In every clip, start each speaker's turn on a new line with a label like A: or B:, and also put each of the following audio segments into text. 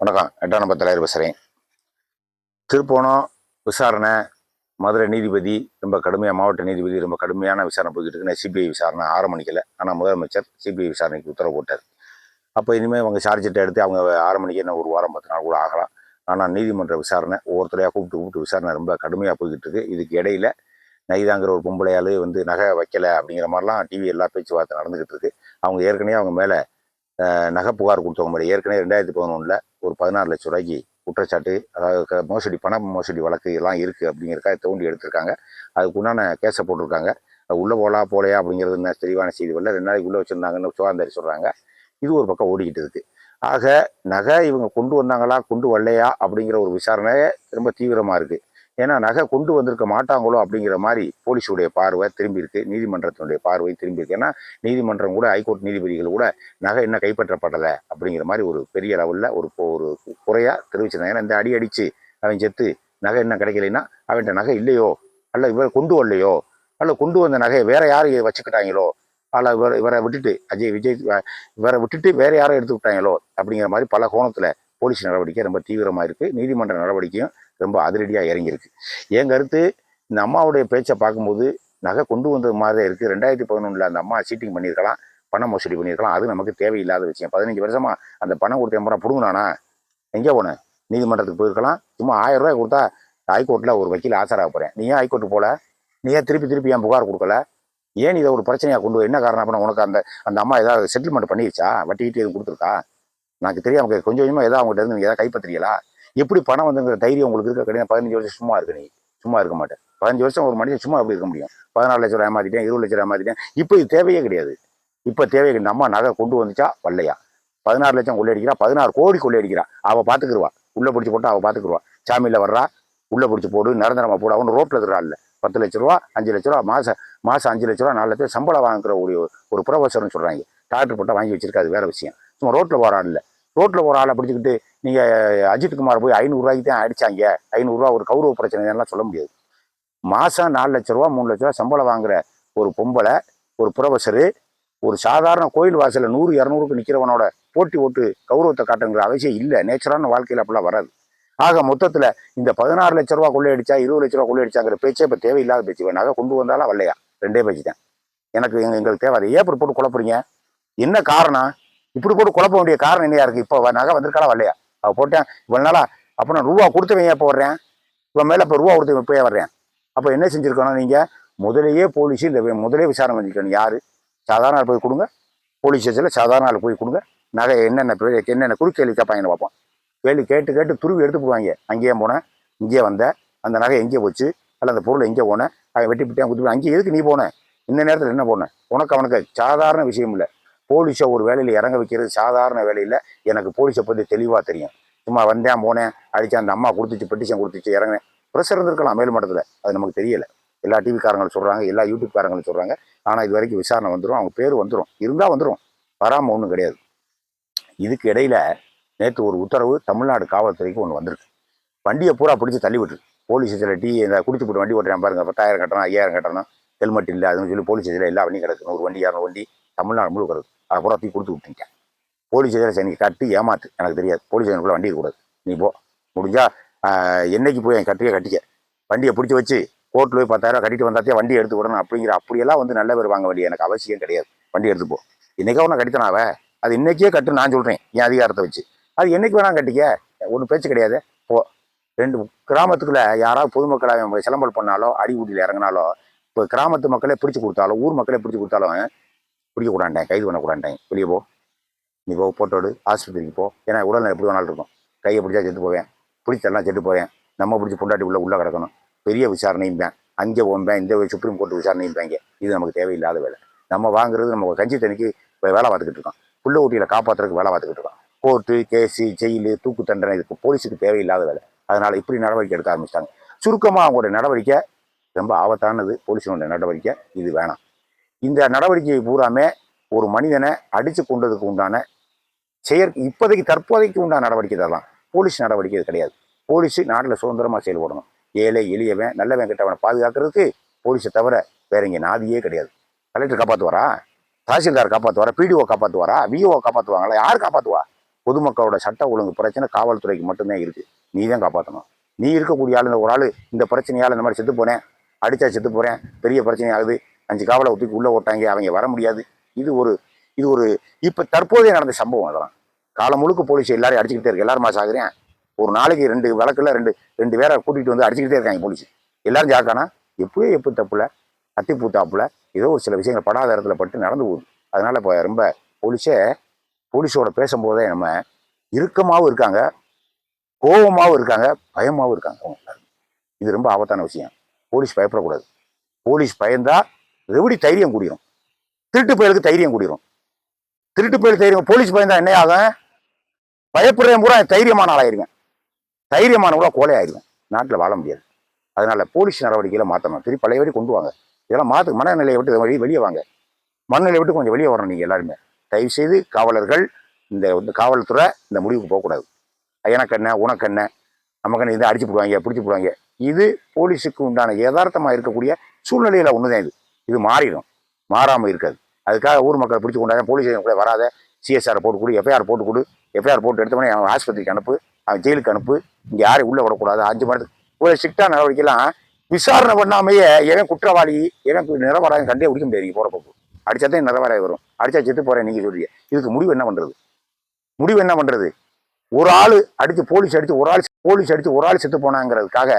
A: வணக்கம். எட்டாம் நம்பர் தலைவர் பேசுகிறேன் திருப்போணம் விசாரணை மதுரை நீதிபதி ரொம்ப கடுமையாக மாவட்ட நீதிபதி ரொம்ப கடுமையான விசாரணை போய்கிட்டு இருக்குன்னு சிபிஐ விசாரணை ஆரம்பிக்கல ஆனால் முதலமைச்சர் சிபிஐ விசாரணைக்கு உத்தரவு போட்டார். அப்போ இனிமேல் அவங்க சார்ஜ் ஷீட்டை எடுத்து அவங்க ஆறு மணிக்கு என்ன ஒரு வாரம் பத்து நாள் கூட ஆகலாம். ஆனால் நீதிமன்ற விசாரணை ஒவ்வொருத்தரையாக கூப்பிட்டு கூப்பிட்டு விசாரணை ரொம்ப கடுமையாக போய்கிட்டு இருக்கு. இதுக்கு இடையில நைதாங்கிற ஒரு பொம்பளையால் வந்து நகை வைக்கலை அப்படிங்கிற மாதிரிலாம் டிவி எல்லா பேச்சுவார்த்தை நடந்துகிட்டு இருக்கு. அவங்க ஏற்கனவே அவங்க மேலே நகை புகார் கொடுத்தவங்க மேலே ஏற்கனவே ரெண்டாயிரத்தி பதினொன்றில் ஒரு பதினாறு லட்ச ரூபாய்க்கு குற்றச்சாட்டு அதாவது மோசடி பண மோசடி வழக்கு எல்லாம் இருக்குது அப்படிங்கிறக்காக தோண்டி எடுத்திருக்காங்க. அதுக்கு உண்டான கேஸை போட்டிருக்காங்க. உள்ளே போகலா போலையா அப்படிங்கிறது என்ன தெளிவான செய்தி வரல. ரெண்டு நாளைக்கு உள்ளே வச்சுருந்தாங்கன்னு சுகாந்தாரி சொல்கிறாங்க இது ஒரு பக்கம் ஓடிக்கிட்டு இருக்குது ஆக நகை இவங்க கொண்டு வந்தாங்களா கொண்டு வரலையா அப்படிங்கிற ஒரு விசாரணை ரொம்ப தீவிரமாக இருக்குது ஏன்னா நகை கொண்டு வந்திருக்க மாட்டாங்களோ அப்படிங்கிற மாதிரி போலீஸுடைய பார்வை திரும்பி இருக்கு. நீதிமன்றத்தினுடைய பார்வை திரும்பி இருக்கு. ஏன்னா நீதிமன்றம் கூட ஹைகோர்ட் நீதிபதிகள் கூட நகை என்ன கைப்பற்றப்படலை அப்படிங்கிற மாதிரி ஒரு பெரிய லெவலில் ஒரு ஒரு குறையா தெரிவிச்சிருந்தாங்க. ஏன்னா இந்த அடி அடித்து அவன் செத்து நகை என்ன கிடைக்கலைன்னா அவன்கிட்ட நகை இல்லையோ? அல்ல இவர் கொண்டு வரலையோ? அல்ல கொண்டு வந்த நகையை வேற யார் வச்சுக்கிட்டாங்களோ? அல்ல இவர இவரை விட்டுட்டு அஜய் விஜய் இவரை விட்டுட்டு வேற யாரும் எடுத்து விட்டாங்களோ? அப்படிங்கிற மாதிரி பல கோணத்தில் போலீஸ் நடவடிக்கை ரொம்ப தீவிரமாக இருக்குது நீதிமன்ற நடவடிக்கையும் ரொம்ப அதிரடியாக இறங்கியிருக்கு. என் கருத்து இந்த அம்மாவுடைய பேச்சை பார்க்கும்போது நகை கொண்டு வந்தது மாதிரி தான் இருக்குது ரெண்டாயிரத்தி பதினொன்றில் அந்த அம்மா சீட்டிங் பண்ணியிருக்கலாம் பண மோசடி பண்ணியிருக்கலாம். அது நமக்கு தேவையில்லாத விஷயம். பதினஞ்சு வருஷமா அந்த பணம் கொடுத்த எம்பரம் பிடுங்கினானா? எங்கே போனேன் நீதிமன்றத்துக்கு போயிருக்கலாம். சும்மா ஆயிரம் ரூபாய் கொடுத்தா ஹைகோர்ட்டில் ஒரு வக்கீல் ஆசராக போகிறேன் நீ ஏன் ஹைகோர்ட்டு போகல நீ ஏன் திருப்பி திருப்பி ஏன் புகார் கொடுக்கல? ஏன் இதை ஒரு பிரச்சனையாக கொண்டு என்ன காரணம் அப்படின்னா உனக்கு அந்த அந்த அம்மா ஏதாவது செட்டில்மெண்ட் பண்ணிருச்சா வட்டி கிட்டி எதுவும் கொடுத்துருக்கா? எனக்கு தெரியும் அவங்க கொஞ்சம் கொஞ்சமாக ஏதாவது அவங்ககிட்ட இருந்து நீங்கள் ஏதாவது கைப்பற்றுறீங்களா? எப்படி பணம் வந்துங்கிற தைரியம் உங்களுக்கு இருக்க கிடையாது. பதினஞ்சு வருஷம் சும்மா இருக்கு நீ. சும்மா இருக்க மாட்டேன். பதினஞ்சு வருஷம் ஒரு மனுஷன் சும்மா எப்படி இருக்க முடியும்? பதினாலு லட்சம் ரூபாய் ஏமாத்திட்டேன் இருபது லட்சம் ரூபாய் ஏமாத்திட்டேன். இப்போ இது தேவையே கிடையாது. இப்போ தேவையே கிடையாது. அம்மா நகை கொண்டு வந்துச்சா? வரலையா? பதினாறு லட்சம் கொள்ளையடிக்கிறா பதினாறு கோடி கொள்ளையடிக்கிறா அவள் பார்த்துக்குருவா உள்ளே பிடிச்சி போட்டு அவள் பார்த்துக்குருவா சாமியில் வர்றா? உள்ளே பிடிச்சி போடு நிரந்தரமாக போடு. அவனு ரோட்டில் இருக்கிறா இல்லை பத்து லட்ச ரூபா அஞ்சு லட்ச ரூபா மாதம் மாதம் அஞ்சு லட்ச ரூபா நாலு லட்சம் சம்பளம் வாங்குற ஒரு ஒரு ப்ரொஃபஸர்னு சொல்கிறாங்க டாக்டர் போட்டால் வாங்கி வச்சிருக்காது வேறு வேற விஷயம். சும்மா ரோட்டில் போகிற இல்லை ரோட்டில் போகிற ஆளை பிடிச்சிக்கிட்டு நீங்கள் அஜித்குமார் போய் ஐநூறுரூவாய்க்கு தான் அடிச்சாங்க. ஐநூறுரூவா ஒரு கௌரவ பிரச்சனை எல்லாம் சொல்ல முடியாது. மாதம் நாலு லட்ச ரூபா மூணு லட்ச ரூபா சம்பளம் வாங்குற ஒரு பொம்பளை ஒரு ப்ரொஃபஸரு ஒரு சாதாரண கோயில் வாசலில் நூறு இரநூறுக்கு நிற்கிறவனோட போட்டி ஓட்டு கௌரவத்தை காட்டுங்கிற அவசியம் இல்லை. நேச்சரான வாழ்க்கையில் அப்படிலாம் வராது. ஆக மொத்தத்தில் இந்த பதினாறு லட்ச ரூபா கொள்ளையடிச்சா இருபது லட்ச ரூபா கொள்ளையடிச்சாங்கிற பேச்சே இப்போ தேவையில்லாத பேச்சு. வேணாக கொண்டு வந்தாலும் வரலையா ரெண்டே பேச்சு தான். எனக்கு எங்கள் எங்களுக்கு தேவை. அதை ஏன் இப்படி போட்டு குழப்புறீங்க? என்ன காரணம்? இப்படி போட்டு குழப்ப வேண்டிய காரணம் என்னையா இருக்குது இப்போ நகை வந்திருக்காளா வரலையா அவள் போட்டேன். இவ்வளோ நாளா அப்போ நான் ரூபா கொடுத்தவன் எப்போ வர்றேன். இவன் மேலே இப்போ ரூபா கொடுத்து இப்போயே வர்றேன். அப்போ என்ன செஞ்சுருக்கணும் நீங்கள் முதலையே போலீஸு இந்த முதலே விசாரணை பண்ணிக்கணும். யார்? சாதாரண ஆள் போய் கொடுங்க. போலீஸ் ஸ்டேஷனில் சாதாரண ஆள் போய் கொடுங்க. நகை என்னென்ன பே- என்னென்ன கேள்வி கேட்பாங்கன்னு பார்ப்போம். கேள்வி கேட்டு கேட்டு துருவி எடுத்து போடுவாங்க. அங்கேயே போனேன் இங்கேயே வந்தேன் அந்த நகை எங்கே போச்சு? அல்ல அந்த பொருள் எங்கே போனேன்? அவன் வெட்டி விட்டேன் குத்தி அங்கே எதுக்கு நீ போனேன் இந்த நேரத்தில் என்ன போனேன் உனக்கு அவனுக்கு சாதாரண விஷயம் இல்லை. போலீஸை ஒரு வேலையில் இறங்க வைக்கிறது சாதாரண வேலையில் எனக்கு போலீஸை பற்றி தெளிவாக தெரியும். சும்மா வந்தேன் போனேன் அடிச்சு அந்த அம்மா கொடுத்துச்சு பெட்டிஷன் கொடுத்துச்சு இறங்கினேன். ப்ரெஷர் இருந்திருக்கலாம் மேல்மட்டத்தில் அது நமக்கு தெரியலை. எல்லா டிவிக்காரங்களும் சொல்கிறாங்க எல்லா யூடியூப்காரங்களும் சொல்கிறாங்க ஆனால் இது வரைக்கும் விசாரணை வந்துடும் அவங்க பேர் வந்துடும் இருந்தால் வந்துடும் வராமல் ஒன்றும் கிடையாது. இதுக்கு இடையில் நேற்று ஒரு உத்தரவு தமிழ்நாடு காவல்துறைக்கு ஒன்று வந்திருக்கு. வண்டியை பூரா பிடிச்சி தள்ளி விட்டுரு. போலீஸ் இதில் டீ இந்த குடிச்சு போட்டு வண்டி ஓட்டுறேன் பாருங்கள் பத்தாயிரம் கட்டணும் ஐயாயிரம் கட்டணும். ஹெல்மெட் இல்லை அதுன்னு சொல்லி போலீஸ் இதில் எல்லா வண்டியும் கிடக்கணும் நூறு வண்டி இரநூறு வண்டி. தமிழ்நாடு முழு அதை பூரா தூக்கி கொடுத்து விட்டுட்டேன் போலீஸ் ஸ்டேஷனில் சரி கட்டி ஏமாத்து. எனக்கு தெரியாது. போலீஸ் ஸ்டேஷனுக்குள்ள வண்டி கூடாது நீ போ. முடிஞ்சா என்னைக்கு போய் என் கட்டியே கட்டிக்க? வண்டியை பிடிச்சி வச்சு கோர்ட்டில் போய் பத்தாயிரம் கட்டிட்டு வந்தாத்தே வண்டி எடுத்து விடணும் அப்படிங்கிற அப்படியெல்லாம் வந்து நல்ல பேர் வாங்க வேண்டிய எனக்கு அவசியம் கிடையாது. வண்டி எடுத்து போ. இன்னைக்கா ஒன்று கட்டித்தனாவ அது இன்னைக்கே கட்டு நான் சொல்கிறேன் என் அதிகாரத்தை வச்சு. அது என்னைக்கு வேணாம் கட்டிக்க. ஒன்றும் பேச்சு கிடையாது. போ. ரெண்டு கிராமத்துக்குள்ள யாராவது பொதுமக்களை அவன் சிலம்பல் பண்ணாலோ அடி ஊட்டியில் இறங்கினாலோ இப்போ கிராமத்து மக்களே பிடிச்சி கொடுத்தாலும் ஊர் மக்களே பிடிச்சி கொடுத்தாலும் பிடிக்க கூடாண்டேன் கைது பண்ண கூடாண்டேன். வெளியே போ. நீ போ போட்டோடு ஆஸ்பத்திரிக்கு போ. ஏன்னா உடல்நிலை எப்படி வேணாலும் இருக்கும். கையை பிடிச்சா செத்து போவேன். பிடிச்செல்லாம் செத்து போவேன். நம்ம பிடிச்சி பொண்டாட்டி உள்ள உள்ளே கிடக்கணும். பெரிய விசாரணையும் தான் அங்கே போம்பேன் இந்த சுப்ரீம் கோர்ட்டு விசாரணையும் பேங்க இது நமக்கு தேவையில்லாத வேலை. நம்ம வாங்குறது நம்ம கஞ்சி தண்ணிக்கு இப்போ வேலை பார்த்துக்கிட்டு இருக்கோம் புள்ள ஊட்டியில் காப்பாற்றுறதுக்கு வேலை பார்த்துக்கிட்டு இருக்கோம் கோர்ட்டு கேஸு ஜெயிலு தூக்கு தண்டனை இதுக்கு போலீஸுக்கு தேவையில்லாத வேலை. அதனால் இப்படி நடவடிக்கை எடுக்க ஆரம்பிச்சிட்டாங்க. சுருக்கமாக அவங்களுடைய நடவடிக்கை ரொம்ப ஆபத்தானது. போலீஸினுடைய நடவடிக்கை இது வேணாம். இந்த நடவடிக்கையை பூராமே ஒரு மனிதனை அடித்து கொண்டதுக்கு உண்டான செயற் இப்போதைக்கு தற்போதைக்கு உண்டான நடவடிக்கை தான் போலீஸ் நடவடிக்கை இது கிடையாது. போலீஸ் நாட்டில் சுதந்திரமாக செயல்படணும் ஏழை எளியவன் நல்லவன் கிட்டவனை பாதுகாக்கிறதுக்கு போலீஸை தவிர வேற இங்கே நாதியே கிடையாது. கலெக்டர் காப்பாற்றுவாரா தாசில்தார் காப்பாற்றுவாரா பிடிஓ காப்பாற்றுவாரா விஓ காப்பாற்றுவாங்களா யார் காப்பாற்றுவா பொதுமக்களோட சட்ட ஒழுங்கு பிரச்சனை காவல்துறைக்கு மட்டும்தான் இருக்கு. நீ தான் காப்பாற்றணும் நீ இருக்கக்கூடிய ஆள் இந்த ஒரு ஆள் இந்த பிரச்சனையால் இந்த மாதிரி செத்து போனேன். அடிச்சா செத்து போறேன். பெரிய பிரச்சனை ஆகுது. அஞ்சு காவலை தூக்கி உள்ளே ஓட்டாங்க அவங்க வர முடியாது. இது ஒரு இது ஒரு இப்போ தற்போதைய நடந்த சம்பவம் அதெல்லாம். காலம் முழுக்க போலீஸ் எல்லாரையும் அடிச்சுக்கிட்டே இருக்கு. எல்லாரும் சாகுறேன் ஒரு நாளைக்கு ரெண்டு விளக்குல ரெண்டு ரெண்டு பேரை கூட்டிகிட்டு வந்து அடிச்சுக்கிட்டே இருக்காங்க போலீஸ். எல்லாரும் ஜாக்கானா? எப்படியோ எப்போ தப்புல அத்தி பூத்தாப்புல ஏதோ ஒரு சில விஷயங்கள் படாத இடத்துல பட்டு நடந்து போகுது. அதனால் இப்போ ரொம்ப போலீஸே போலீஸோட பேசும்போதே நம்ம இறுக்கமாகவும் இருக்காங்க கோபமாகவும் இருக்காங்க பயமாகவும் இருக்காங்க. அவங்க எல்லாரும். இது ரொம்ப ஆபத்தான விஷயம். போலீஸ் பயப்படக்கூடாது. போலீஸ் பயந்தால் ரெவடி தைரியம் கூடிரும்? திருட்டு பயலுக்கு தைரியம் கூடிரும். திருட்டு பயல் தைரியம் போலீஸ் பயந்தா என்ன ஆகும்? பயப்படுறேன் பூரா தைரியமான ஆளாயிருவேன். தைரியமான கூட கோலை ஆயிடுவேன் நாட்டில் வாழ முடியாது. அதனால போலீஸ் நடவடிக்கையில மாற்றணும் திருப்பி பழையபடி கொண்டு வாங்க. இதெல்லாம் மாற்று மனநிலையை விட்டு இதை வழி வெளியே வாங்க. மனநிலையை விட்டு கொஞ்சம் வெளியே வரணும் நீங்கள் எல்லாருமே. தயவு செய்து காவலர்கள் இந்த இந்த காவல்துறை இந்த முடிவுக்கு போகக்கூடாது. எனக்கு என்ன உனக்கு என்ன? நமக்கு என்ன இதை அடிச்சு போடுவாங்க பிடிச்சி போடுவாங்க. இது போலீஸுக்கு உண்டான யதார்த்தமாக இருக்கக்கூடிய சூழ்நிலையில் ஒன்று தான் இது. இது மாறிடும். மாறாமல் இருக்காது. அதுக்காக ஊர் மக்களை பிடிச்சி கொண்டாங்க போலீஸ் கூட வராத சிஎஸ்ஆர் போட்டு கொடு எஃப்ஐஆர் போட்டு கொடு. எஃப்ஐஆர் போட்டு எடுத்தவொடனே அவன் ஆஸ்பத்திரிக்கு அனுப்பு அவன் ஜெயிலுக்கு அனுப்பு. இங்கே யாரையும் உள்ளே விடக்கூடாது. அஞ்சு மணி ஒரு ஸ்ட்ரிக்டாக நடவடிக்கைலாம் விசாரணை பண்ணாமையே எவன் குற்றவாளி எவன் கு- கண்டே பிடிக்க முடியாது நீங்கள் போகிறப்போ அடிச்சாதான் நிரபராயம் வரும். அடிச்சா செத்து போகிறேன் நீங்கள் சொல்றீங்க. இதுக்கு முடிவு என்ன பண்ணுறது முடிவு என்ன பண்ணுறது ஒரு ஆள் அடித்து போலீஸ் அடித்து ஒரு ஆள் போலீஸ் அடித்து ஒரு ஆள் செத்து போனாங்கிறதுக்காக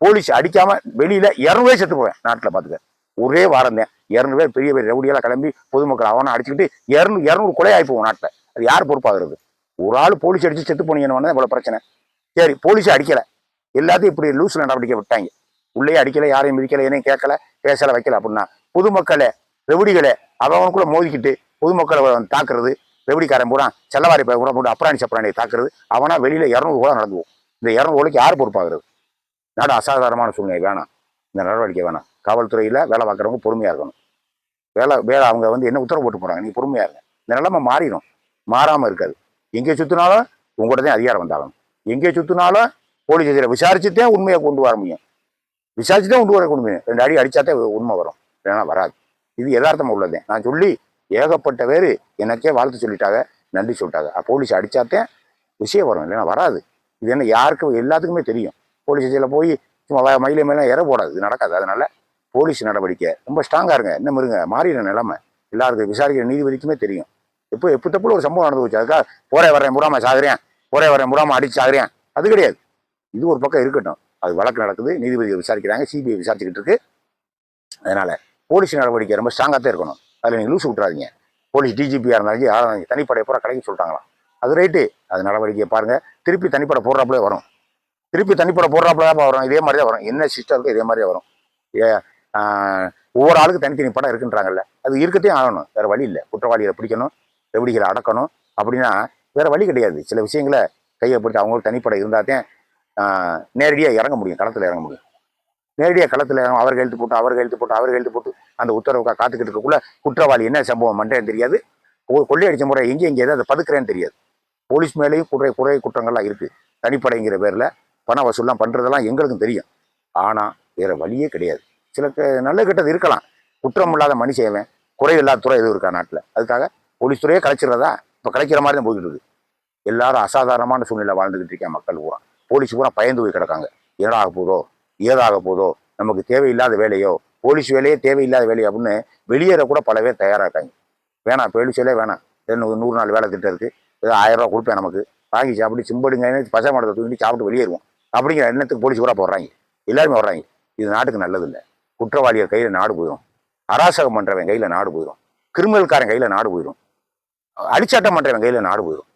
A: போலீஸ் அடிக்காம வெளியில இரநூறு செத்து போவேன். நாட்டில் பார்த்துக்க ஒரே வாரம் தான் இரநூறு பேர் பெரிய பெரிய ரவுடியெல்லாம் கிளம்பி பொதுமக்கள் அவனை அடிச்சுக்கிட்டு இரநூறு இரநூறு கொலை ஆகிப்போம் நாட்டில். அது யார் பொறுப்பாகிறது? ஒரு ஆள் போலீஸ் அடிச்சு செத்து போனீங்கன்னு இவ்வளோ பிரச்சனை. சரி போலீஸே அடிக்கலை. எல்லாத்தையும் இப்படி லூஸில் நடவடிக்கை விட்டாங்க. உள்ளே அடிக்கலை யாரையும் மிதிக்கல எதையும் கேட்கல பேசலை வைக்கல அப்படின்னா பொதுமக்களை ரெவடிகளை அவனுக்குள்ள மோதிக்கிட்டு பொதுமக்களை தாக்குறது ரெவடிக்காரன் பூரா செல்லவாரி பையன் கூட போட்டு அப்ராணி சப்ராணியை தாக்குறது அவனா வெளியில இரநூறு கூட நடந்துவோம் இந்த இரநூறு கோலைக்கு யார் பொறுப்பாகிறது? நாடு அசாதாரணமான சூழ்நிலை வேணாம். இந்த நடவடிக்கை வேணாம். காவல்துறையில வேலை பார்க்குறவங்க பொறுமையா இருக்கணும். வேலை வேலை அவங்க வந்து என்ன உத்தரவு போட்டு போறாங்க? நீ பொறுமையா இருங்க. இந்த நிலைமை மாறிடும். மாறாம இருக்காது. எங்கே சுற்றினாலும் உங்கள்கிட்ட தான் அதிகாரம் வந்தாலும் எங்கே சுற்றினாலும் போலீஸ் ஸ்டேஷனில் விசாரிச்சுட்டே உண்மையை கொண்டு வர முடியும். விசாரிச்சுட்டே கொண்டு வர முடியும் ரெண்டு அடி அடித்தாத்தே உண்மை வரும். இல்லைன்னா வராது. இது யதார்த்தம் உள்ளதே. நான் சொல்லி ஏகப்பட்ட பேர் எனக்கே வாழ்த்து சொல்லிட்டாங்க நன்றி சொல்லிட்டாங்க. போலீஸ் அடித்தாத்தே விஷயம் வரும். இல்லைன்னா வராது. இது என்ன யாருக்கும் எல்லாத்துக்குமே தெரியும். போலீஸ் இதில் போய் மயிலை மேலே இற போடாது இது நடக்காது. அதனால போலீஸ் நடவடிக்கை. ரொம்ப ஸ்ட்ராங்காக இருங்க. இன்னும் இருங்க மாறின நிலைமை. எல்லாருக்கும் விசாரிக்கிற நீதிபதிக்குமே தெரியும். எப்போ எப்போ தப்புல ஒரு சம்பவம் நடந்து போச்சு அதுக்காக போரே வரேன் முடாம சாகுறேன். போரே வரேன் முடாம அடிச்சு சாகுறேன். அது கிடையாது. இது ஒரு பக்கம் இருக்கட்டும். அது வழக்கு நடக்குது. நீதிபதிகள் விசாரிக்கிறாங்க. சிபிஐ விசாரிச்சுக்கிட்டு இருக்கு. அதனால போலீஸ் நடவடிக்கை ரொம்ப ஸ்ட்ராங்காக தான் இருக்கணும். அதில் நீங்கள் லூஸ் விட்றாதீங்க போலீஸ் டிஜிபியாக இருந்தாலும் யாராக இருந்தாலும் தனிப்படை பூரா கடைக்கு சொல்லிட்டாங்களாம். அது ரைட்டு அது நடவடிக்கையை பாருங்க. திருப்பி தனிப்படை போடுறாப்புலே வரும். திருப்பி தனிப்படை போடுறாப்புல தான் வரும். இதே மாதிரி தான் வரும். என்ன சிஸ்டம் இருக்கோ இதே மாதிரி வரும். ஏ ஒவ்வொரு ஆளுக்கு தனித்தனி படம் இருக்குன்றாங்கல்ல. அது இருக்கத்தையும் ஆகணும். வேற வழி இல்லை. குற்றவாளிகளை பிடிக்கணும். ரெவடிகளை அடக்கணும். அப்படின்னா வேற வழி கிடையாது. சில விஷயங்களை கையை பிடிச்சி அவங்களுக்கு தனிப்படை இருந்தால் தான் நேரடியாக இறங்க முடியும். களத்தில் இறங்க முடியும். நேரடியாக களத்தில் இறங்க அவர் எழுத்து போட்டு அவர் எழுத்து போட்டு அவர் எழுத்து போட்டு அந்த உத்தரவுக்காக காத்துக்கிட்டு இருக்கக்குள்ள குற்றவாளி என்ன சம்பவம் பண்ணுறேன்னு தெரியாது. கொ- கொள்ளையடிச்ச முறை எங்கே எங்கே அதை பதுக்குறேன்னு தெரியாது. போலீஸ் மேலேயும் குறை குறை குற்றங்கள்லாம் இருக்குது தனிப்படைங்கிற பேரில் பண வசூல்லாம் பண்ணுறதெல்லாம் எங்களுக்கும் தெரியும். ஆனால் வேறு வழியே கிடையாது. சில க- நல்ல கெட்டது இருக்கலாம். குற்றம் இல்லாத மனுஷன் குறை இல்லாத துறை எதுவும் இருக்கா நாட்டில்? அதுக்காக போலீஸ் துறையே கலைச்சிடுறதா? இப்போ கலைக்கிற மாதிரி தான் போய்கிட்டு இருக்குது எல்லாரும் அசாதாரணமான சூழ்நிலை வாழ்ந்துக்கிட்டு இருக்கேன் மக்கள் பூரா. போலீஸ் பூரா பயந்து போய் கிடக்காங்க. என்னடாக போதோ ஏதாக போதோ நமக்கு தேவையில்லாத வேலையோ? போலீஸ் வேலையே தேவையில்லாத வேலையோ அப்படின்னு வெளியேற கூட பல பேர் தயாராக இருக்காங்க. வேணாம் போலீஸ் வேலையே வேணாம். நூறு நாள் வேலை திட்டம் இருக்குது ஏதோ ஆயிரம் ரூபா கொடுப்பேன் நமக்கு. வாங்கி சாப்பிட்டு சிம்படுங்க பசை மாடத்தை தூங்கிட்டு சாப்பிட்டு வெளியேறுவோம். அப்படிங்கிற எண்ணத்துக்கு போலீஸ் கூட போடுறாங்க. எல்லாருமே வர்றாங்க. இது நாட்டுக்கு நல்லது இல்லை குற்றவாளிகள் கையில் நாடு போயிடும் அராசகம் பண்றவன் கையில் நாடு போயிடும் கிரிமினல்காரன் கையில் நாடு போயிடும் அடிச்சாட்டம் பண்ணுறவன் கையில் நாடு போயிடும்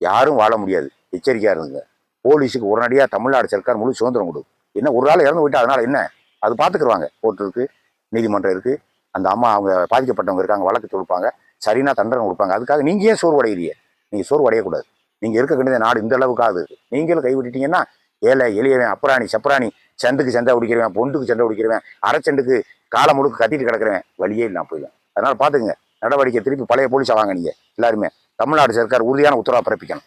A: யாரும் வாழ முடியாது. எச்சரிக்கையா இருந்துங்க. போலீஸுக்கு உடனடியாக தமிழ்நாடு சர்க்கார் முழு சுதந்திரம் கொடு. என்ன ஒரு நாள் இறந்து விட்டு அதனால என்ன? அது பார்த்துக்குருவாங்க கோர்ட் இருக்கு நீதிமன்றம் இருக்கு. அந்த அம்மா அவங்க பாதிக்கப்பட்டவங்க இருக்காங்க வழக்கு தொடுப்பாங்க. சரினா தண்டனை கொடுப்பாங்க. அதுக்காக நீங்க ஏன் சோர்வு உடையிறீங்க நீங்க சோர்வு அடையக்கூடாது நீங்க இருக்க வேண்டிய நாடு இந்த அளவுக்கு ஆகுது நீங்களும் கைவிட்டுட்டீங்கன்னா ஏழை எளியவன் அப்புறாணி சப்புராணி சந்துக்கு சண்டை பிடிக்கிறவன் பொண்டுக்கு சண்டை பிடிக்கிறவன் அரைச்சண்டுக்கு காலை முழுக்க கத்திட்டு கிடக்கிறவன் வழியே இல்லாம போயிடும் அதனால பார்த்துங்க நடவடிக்கை திருப்பி பழைய போலீஸா வாங்க நீங்கள் எல்லாருமே. தமிழ்நாடு சர்க்கார் உறுதியான உத்தரவா பிறப்பிக்கணும்.